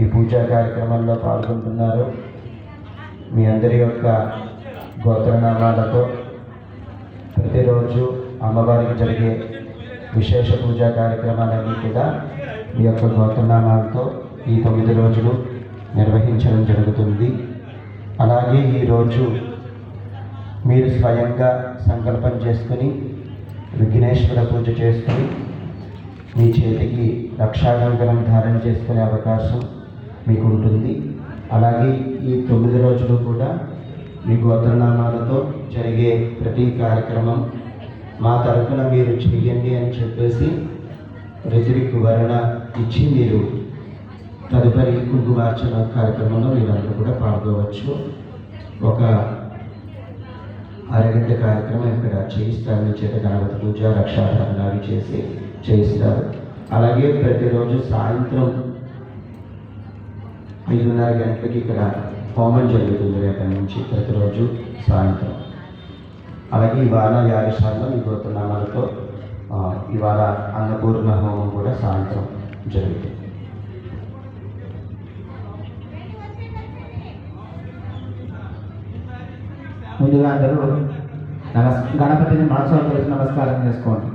ఈ పూజా కార్యక్రమంలో పాల్గొంటున్నారు మీ అందరి యొక్క గోత్రనామాలతో ప్రతిరోజు అమ్మవారికి జరిగే విశేష పూజా కార్యక్రమాలన్నీ కూడా మీ యొక్క గోత్రనామాలతో ఈ తొమ్మిది రోజులు నిర్వహించడం జరుగుతుంది. అలాగే ఈరోజు మీరు స్వయంగా సంకల్పం చేసుకుని విఘ్నేశ్వర పూజ చేసుకుని మీ చేతికి రక్షాకంకణం ధారణ చేసుకునే అవకాశం మీకు ఉంటుంది అలాగే ఈ తొమ్మిది రోజులు కూడా మీ గోత్రనామాలతో జరిగే ప్రతి కార్యక్రమం మా తరఫున మీరు చెయ్యండి అని చెప్పేసి ఋతువికి వర్ణ ఇచ్చి మీరు తదుపరి కుంకుమార్చన కార్యక్రమంలో మీరందరూ కూడా పాల్గొవచ్చు. ఒక అరగంట కార్యక్రమం ఇక్కడ చేయిస్తారు మీ చేత గణపతి పూజ రక్షాధారణ అవి చేసి చేయిస్తారు. అలాగే ప్రతిరోజు సాయంత్రం ఐదున్నర గంటలకి ఇక్కడ హోమం జరుగుతుంది రేపటి నుంచి ప్రతిరోజు సాయంత్రం. అలాగే ఇవాళ యాగశాలలో మీ గోత్రనామాలతో ఆ, ఇవాళ అన్నపూర్ణ హోమం కూడా సాయంత్రం జరుగుతుంది. ముందుగా అందరూ నమస్ గణపతిని మనసులో నమస్కారం చేసుకోండి.